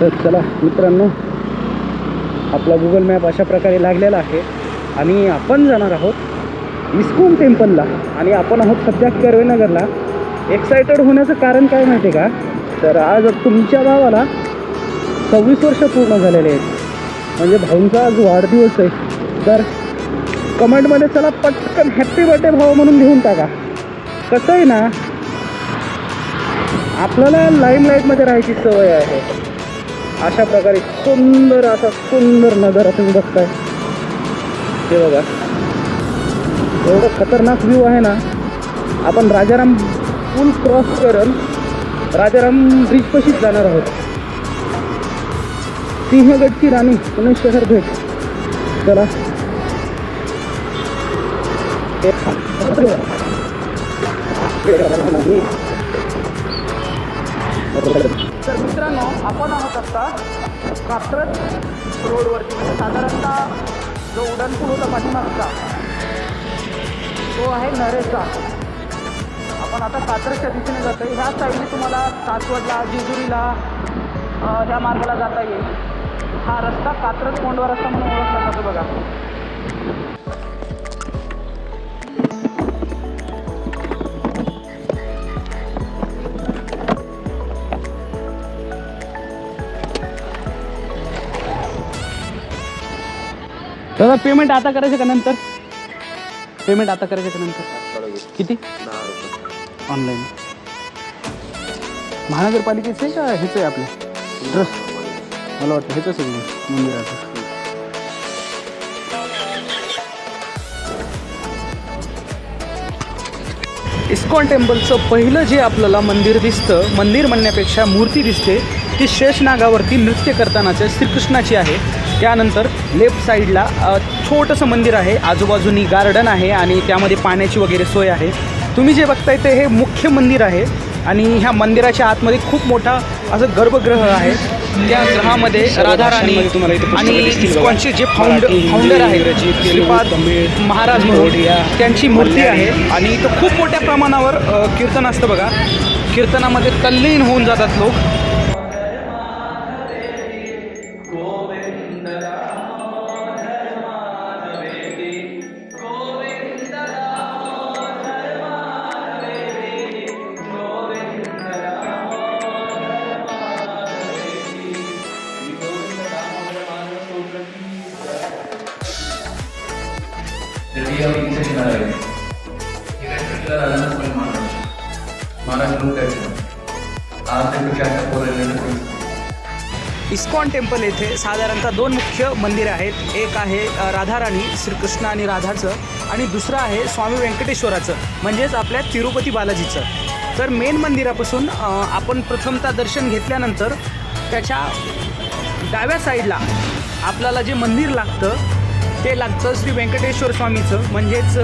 तर चला मित्रांनो आपला गुगल मॅप अशा प्रकारे लागलेला आहे. आणि आपण जाणार आहोत इस्कॉन टेम्पलला. आणि आपण आहोत सध्या कर्वेनगरला. एक्सायटेड होण्याचं कारण काय माहिती आहे का? तर आज तुमच्या भावाला सव्वीस वर्ष पूर्ण झालेले आहेत. म्हणजे भाऊंचा आज वाढदिवस आहे. तर कमेंटमध्ये चला पटकन हॅप्पी बर्थडे भाऊ म्हणून लिहून टाका. कसं आहे ना आपल्याला लाईमलाईटमध्ये राहायची सवय आहे. अशा प्रकारे सुंदर असा सुंदर नजारा तुम्ही बघताय. ते बघा. एवढं खतरनाक व्ह्यू आहे ना आपण राजाराम पूल क्रॉस करून राजाराम ब्रिजपाशीच जाणार आहोत. सिंहगडची राणी पुणे शहर भेट. चला. आपण आहोत आता. कात्रज रोडवरती. म्हणजे साधारणतः जो उड्डाणपूल होता पाठीमागचा तो आहे नरेचा. आपण आता कात्रजच्या दिशेने जातो आहे ह्या साईडने तुम्हाला सासवडला जेजुरीला ह्या मार्गाला जाता येईल. हा रस्ता कात्रज कोंडवा रस्ता म्हणून ओळखला जातो बघा. दादा पेमेंट आता करायचं का नंतर? पेमेंट आता करायचं का नंतर? किती? ऑनलाईन महानगरपालिकेचं आहे का? ह्याचं आहे आपलं. ट्रस्ट मला वाटतं हेच आहे मंदिराचं. इस्कॉन टेम्पलचं पहिलं जे आपल्याला मंदिर दिसतं मंदिर म्हणण्यापेक्षा मूर्ती दिसते ती शेषनागावरती नृत्य करतानाच्या श्रीकृष्णाची आहे. त्यानंतर लेफ्ट साईडला छोटंसं मंदिर आहे. आजूबाजूनी गार्डन आहे आणि त्यामध्ये पाण्याची वगैरे सोय आहे. तुम्ही जे बघताय ते हे मुख्य मंदिर आहे आणि ह्या मंदिराच्या आतमध्ये खूप मोठा असं गर्भगृह आहे. त्या ग्रहामध्ये राधाराणी आणि इस्कॉनचे जे फाउंडर फाउंडर आहेत श्रीपाद महाराज त्यांची मूर्ती आहे. आणि इथं खूप मोठ्या प्रमाणावर कीर्तन असतं बघा. कीर्तनामध्ये तल्लीन होऊन जातात लोक. आहेत आज आहे इस्कॉन टेम्पल येथे साधारणतः दोन मुख्य मंदिर आहेत. एक आहे राधाराणी श्रीकृष्ण आणि राधाचं आणि दुसरं आहे स्वामी व्यंकटेश्वराचं म्हणजेच आपल्या तिरुपती बालाजीचं. तर मेन मंदिरापासून आपण प्रथमतः दर्शन घेतल्यानंतर त्याच्या डाव्या साईडला आपल्याला जे मंदिर लागतं ते लागतं श्री व्यंकटेश्वर स्वामीचं म्हणजेच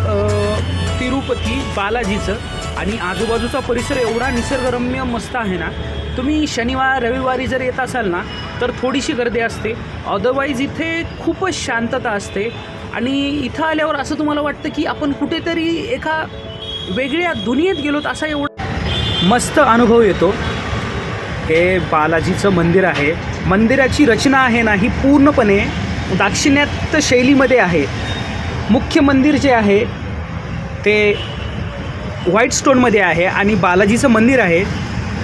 तिरुपती बालाजीचं. आणि आजूबाजूचा परिसर एवढा निसर्गरम्य मस्त आहे ना तुम्ही शनिवार रविवारी जर येत असाल ना तर थोडीशी गर्दी असते. अदरवाईज इथे खूपच शांतता असते. आणि इथं आल्यावर असं तुम्हाला वाटतं की आपण कुठेतरी एका वेगळ्या दुनियेत गेलोत असा एवढा मस्त अनुभव येतो. हे बालाजीचं मंदिर आहे. मंदिराची रचना आहे ना ही पूर्णपणे दाक्षिणात्य शैलीमध्ये आहे. मुख्य मंदिर जे आहे ते व्हाईट स्टोनमध्ये आहे आणि बालाजीचं मंदिर आहे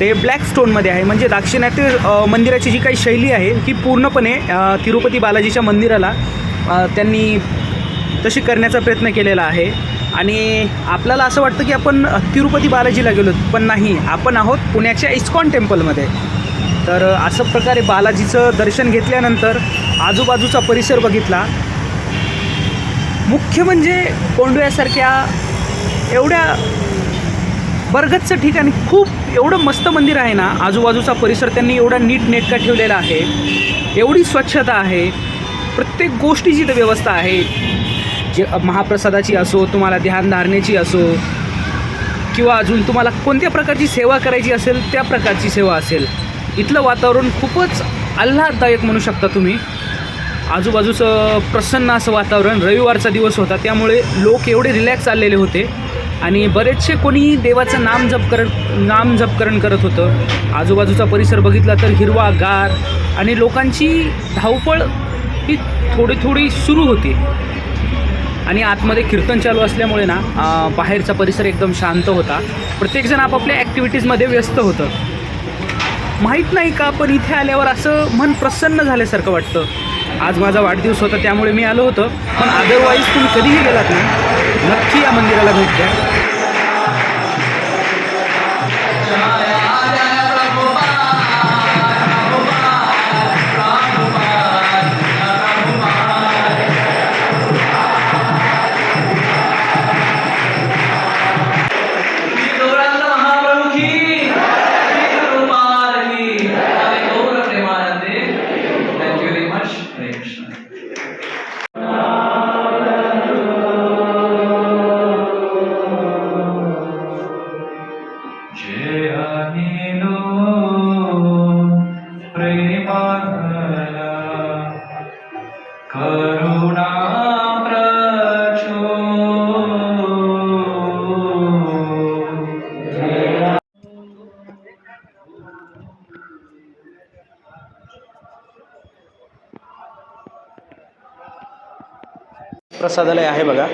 ते ब्लॅक स्टोनमध्ये आहे. म्हणजे दाक्षिणात्य मंदिराची जी काही शैली आहे ती पूर्णपणे तिरुपती बालाजीच्या मंदिराला त्यांनी तशी करण्याचा प्रयत्न केलेला आहे. आणि आपल्याला असं वाटतं की आपण तिरुपती बालाजीला गेलो पण नाही. आपण आहोत पुण्याच्या इस्कॉन टेम्पलमध्ये तर असं प्रकारे बालाजीचं दर्शन घेतल्यानंतर आजूबाजूचा परिसर बघितला. मुख्य म्हणजे कोंडव्यासारख्या एवढ्या बरगतचं ठिकाणी खूप एवढं मस्त मंदिर आहे ना आजूबाजूचा परिसर त्यांनी एवढा नीट नेटका ठेवलेला आहे. एवढी स्वच्छता आहे. प्रत्येक गोष्टीची तर व्यवस्था आहे. जे महाप्रसादाची असो तुम्हाला ध्यानधारणेची असो किंवा अजून तुम्हाला कोणत्या प्रकारची सेवा करायची असेल त्या प्रकारची सेवा असेल. इथलं वातावरण खूपच आल्हाददायक म्हणू शकता तुम्ही. आजूबाजूचं प्रसन्न असं वातावरण रविवारचा दिवस होता त्यामुळे लोक एवढे रिलॅक्स चाललेले होते. आणि बरेचसे कोणी देवाचं नाम जप कर नाम जपकरण करत होतं. आजूबाजूचा परिसर बघितला तर हिरवा गार आणि लोकांची धावपळ ही थोडी थोडी सुरू होती. आणि आतमध्ये कीर्तन चालू असल्यामुळे ना बाहेरचा परिसर एकदम शांत होता. प्रत्येकजण आपापल्या ॲक्टिव्हिटीजमध्ये व्यस्त होतं. माहीत नाही का पण इथे आल्यावर असं मन प्रसन्न झाल्यासारखं वाटतं. आज माझा वाढदिवस होता त्यामुळे मी आलो होतो. पण अदरवाईज तुम्ही कधीही गेलात ना नक्की या मंदिराला भेट द्या. प्रसादालय आहे बघा.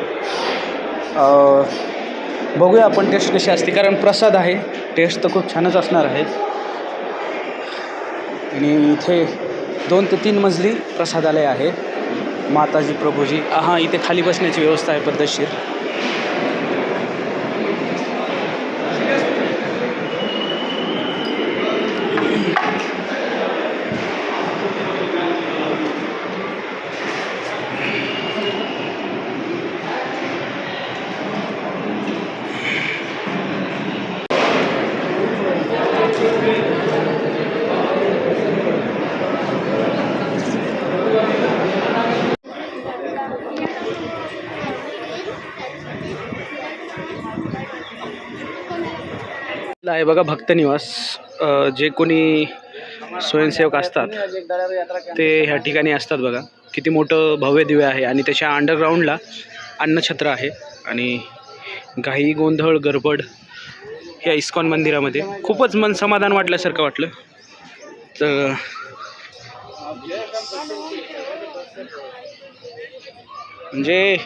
बघूया आपण टेस्ट कशी असते कारण प्रसाद आहे. टेस्ट तर खूप छानच असणार आहे. आणि इथे दोन ते तीन मजली प्रसादालय आहे. माताजी प्रभूजी हां इथे खाली बसण्याची व्यवस्था आहे पद्धतशीर. आहे बघा भक्त निवास. जे कोणी स्वयंसेवक असतात ते ह्या ठिकाणी असतात बघा. किती मोठं भव्य दिव्य आहे आणि त्याच्या अंडरग्राऊंडला अन्नछत्र आहे आणि घाई गोंधळ गरबड ह्या इस्कॉन मंदिरामध्ये खूपच मन समाधान वाटल्यासारखं वाटलं. तर म्हणजे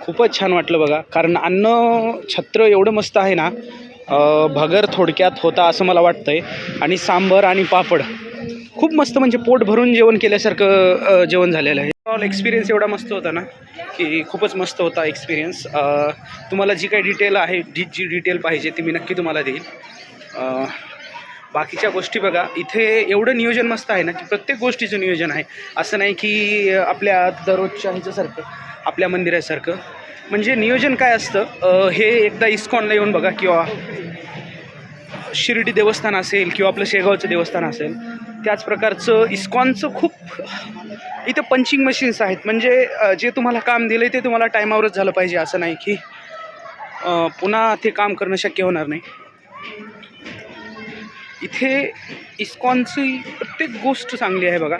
खूपच छान वाटलं बघा. कारण अन्न छत्र एवढं मस्त आहे ना भगर थोडक्यात होता असं मला वाटतं आहे आणि सांबर आणि पापड खूप मस्त म्हणजे पोट भरून जेवण केल्यासारखं जेवण झालेलं आहे. ऑल एक्सपिरियन्स एवढा मस्त होता ना की खूपच मस्त होता एक्सपिरियन्स तुम्हाला जी काही डिटेल आहे जी जी डिटेल पाहिजे ती मी नक्की तुम्हाला देईल. बाकीच्या गोष्टी बघा इथे एवढं नियोजन मस्त आहे ना की प्रत्येक गोष्टीचं नियोजन आहे. असं नाही की आपल्या दररोजच्या ह्याच्यासारखं आपल्या मंदिरासारखं. म्हणजे नियोजन काय असतं? हे एकदा इस्कॉनला येऊन बघा किंवा शिर्डी देवस्थान असेल किंवा आपलं शेगावचं देवस्थान असेल. त्याच प्रकारचं इस्कॉनचं खूप इथं पंचिंग मशीन्स आहेत. म्हणजे जे तुम्हाला काम दिलं आहे ते तुम्हाला टायमावरच झालं पाहिजे असं नाही की पुन्हा ते काम करणं शक्य होणार नाही. इथे इस्कॉनची प्रत्येक गोष्ट चांगली आहे बघा.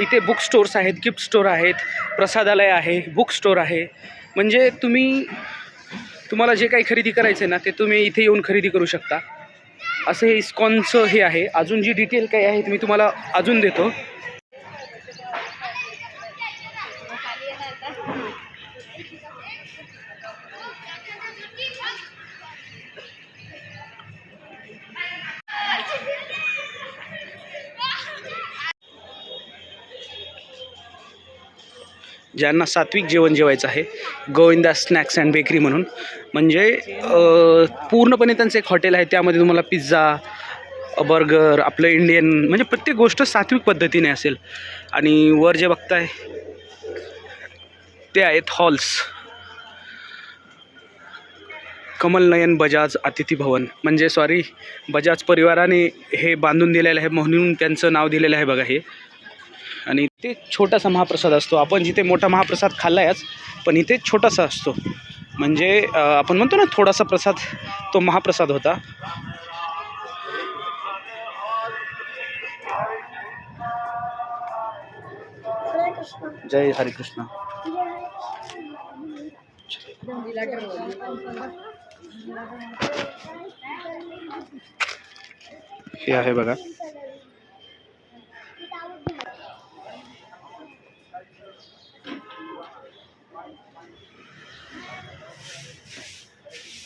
इथे बुक स्टोर्स आहेत गिफ्ट स्टोर आहेत प्रसादालय आहे बुक स्टोर आहे. म्हणजे तुम्ही तुम्हाला जे काही खरेदी करायचं आहे ना ते तुम्ही इथे येऊन खरेदी करू शकता. असं हे इस्कॉनचं हे आहे. अजून जी डिटेल काही आहे मी तुम्हाला अजून देतो. ज्यांना सात्विक जेवण जेवायचं आहे गोविंदा स्नॅक्स अँड बेकरी म्हणून. म्हणजे पूर्णपणे त्यांचं एक हॉटेल आहे त्यामध्ये तुम्हाला पिझ्झा बर्गर आपलं इंडियन म्हणजे प्रत्येक गोष्ट सात्विक पद्धतीने असेल. आणि वर जे बघताय ते आहेत हॉल्स. कमलनयन बजाज अतिथी भवन. म्हणजे सॉरी बजाज परिवाराने हे बांधून दिलेलं आहे म्हणून त्यांचं नाव दिलेलं आहे बघा हे. आणि ते छोटासा महाप्रसाद असतो. आपण जिथे मोठा महाप्रसाद खाल्लायच पण इथे छोटासा असतो. म्हणजे आपण म्हणतो ना थोडासा प्रसाद तो महाप्रसाद होता. जय हरे कृष्ण. हे आहे बघा.